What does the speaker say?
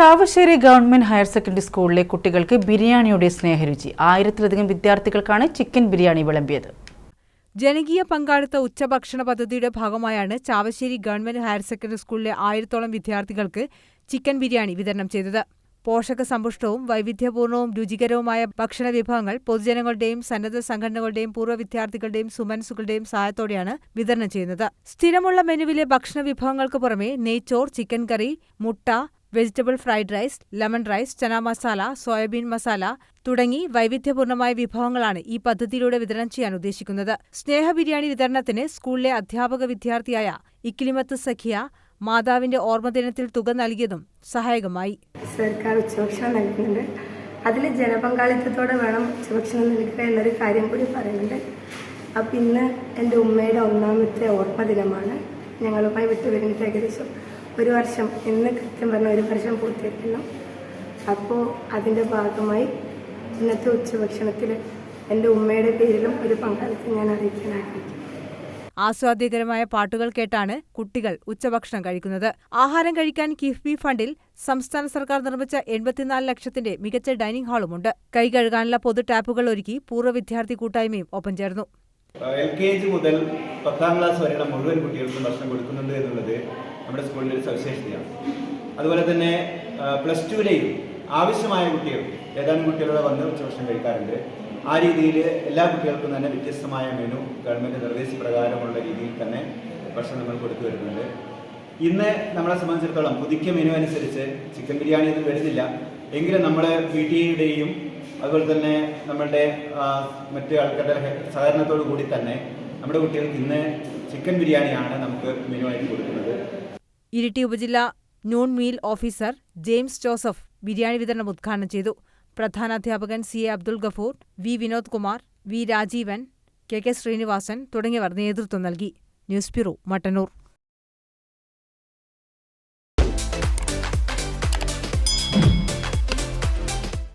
Chavassery government higher secondary സ്കൂളിലെ കുട്ടികൾക്ക് ബിരിയാണിയുടെ സ്നേഹരുചി. ആയിരത്തിലധികം വിദ്യാർത്ഥികൾക്കാണ് ചിക്കൻ ബിരിയാണി വിളമ്പിയത്. ജനകീയ പങ്കാളിത്ത ഉച്ചഭക്ഷണ പദ്ധതിയുടെ ഭാഗമായാണ് ചാവശ്ശേരി ഗവൺമെന്റ് ഹയർ സെക്കൻഡറി സ്കൂളിലെ ആയിരത്തോളം വിദ്യാർത്ഥികൾക്ക് ചിക്കൻ ബിരിയാണി വിതരണം ചെയ്തത്. പോഷക സമ്പുഷ്ടവും വൈവിധ്യപൂർണവും രുചികരവുമായ ഭക്ഷണ വിഭവങ്ങൾ പൊതുജനങ്ങളുടെയും സന്നദ്ധ സംഘടനകളുടെയും പൂർവ വിദ്യാർത്ഥികളുടെയും സുമനസുകളുടെയും സഹായത്തോടെയാണ് വിതരണം ചെയ്യുന്നത്. സ്ഥിരമുള്ള മെനുവിലെ ഭക്ഷണ വിഭവങ്ങൾക്ക് പുറമെ നെയ്ച്ചോർ ചിക്കൻ കറി മുട്ട vegetable fried rice lemon rice chana masala soyabean masala തുടങ്ങി വൈവിധ്യപൂർണമായ വിഭവങ്ങളാണ് ഈ പദ്ധതിയിലൂടെ വിതരണം ചെയ്യാൻ ഉദ്ദേശിക്കുന്നത്. സ്നേഹ ബിരിയാണി വിതരണത്തിന് സ്കൂളിലെ അധ്യാപക വിദ്യാർത്ഥിയായ ഇക്കിലിമത്ത് സഖിയ മാതാവിന്റെ ഓർമ്മദിനത്തിൽ തുക നൽകിയതും സഹായകമായി. സർക്കാർ ഉച്ചഭക്ഷണം നൽകുന്നുണ്ട്. അതിൽ ജനപങ്കാളിത്തത്തോടെ വേണം ഉച്ചഭക്ഷണം നൽകുക എന്നൊരു കാര്യം കൂടി പറയുന്നുണ്ട്. അപ്പം ഇന്ന് എന്റെ ഉമ്മയുടെ ഒന്നാമത്തെ ഓർമ്മദിനമാണ്. ഞങ്ങളുമായി വിട്ടുവരുന്നത് ഏകദേശം ഒരു വർഷം ഇന്ന് കൃത്യം പറഞ്ഞ ഒരു വർഷം പൂർത്തിയാക്കുന്നു. അപ്പോൾ അതിന്റെ ഭാഗമായി ഇന്നത്തെ ഉച്ചഭക്ഷണത്തിൽ എന്റെ ഉമ്മയുടെ പേരിലും ഒരു പങ്കാളിത്തം ഞാൻ അറിയിക്കാൻ ആഗ്രഹിക്കുന്നു. ആസ്വാദ്യകരമായ പാട്ടുകൾ കേട്ടാണ് കുട്ടികൾ ഉച്ചഭക്ഷണം കഴിക്കുന്നത്. ആഹാരം കഴിക്കാൻ കിഫ്ബി ഫണ്ടിൽ സംസ്ഥാന സർക്കാർ നിർമ്മിച്ച എൺപത്തിനാല് ലക്ഷത്തിന്റെ മികച്ച ഡൈനിംഗ് ഹാളുമുണ്ട്. കൈ കഴുകാനുള്ള പൊതു ടാപ്പുകൾ ഒരുക്കി പൂർവ വിദ്യാർത്ഥി കൂട്ടായ്മയും ഒപ്പം ചേർന്നു. എൽ കെ ജി മുതൽ പത്താം ക്ലാസ് വരെയുള്ള മുഴുവൻ കുട്ടികൾക്കും ഭക്ഷണം കൊടുക്കുന്നുണ്ട് എന്നുള്ളത് നമ്മുടെ സ്കൂളിന്റെ ഒരു സവിശേഷതയാണ്. അതുപോലെ തന്നെ പ്ലസ് ടുവിലെയും ആവശ്യമായ കുട്ടികൾ ഏതാനും കുട്ടികളുടെ വന്ന് ഉച്ചഭക്ഷണം കഴിക്കാറുണ്ട്. ആ രീതിയിൽ എല്ലാ കുട്ടികൾക്കും തന്നെ വ്യത്യസ്തമായ മെനു ഗവൺമെന്റ് നിർദ്ദേശപ്രകാരമുള്ള രീതിയിൽ തന്നെ ഭക്ഷണം നമ്മൾ കൊടുത്തു വരുന്നുണ്ട്. ഇന്ന് നമ്മളെ സംബന്ധിച്ചിടത്തോളം പുതുക്കിയ മെനു അനുസരിച്ച് ചിക്കൻ ബിരിയാണി ഒന്നും വരുന്നില്ല. എങ്കിലും നമ്മുടെ പി ടി എയുടെയും അതുപോലെ തന്നെ നമ്മളുടെ മറ്റു ആൾക്കാരുടെ സഹകരണത്തോടു കൂടി തന്നെ നമ്മുടെ കുട്ടികൾക്ക് ഇന്ന് ചിക്കൻ ബിരിയാണിയാണ് നമുക്ക് മെനു ആയിട്ട് കൊടുക്കുന്നത്. ഇരിട്ടി ഉപജില്ല noon meal officer James Joseph biryani വിതരണം ഉദ്ഘാടനം ചെയ്തു. പ്രധാനാധ്യാപകൻ C A Abdul Gafoor V Vinod Kumar V Rajeevan K K Sreenivasan തുടങ്ങിയവർ നേതൃത്വം നൽകി. News bureau Mattannur.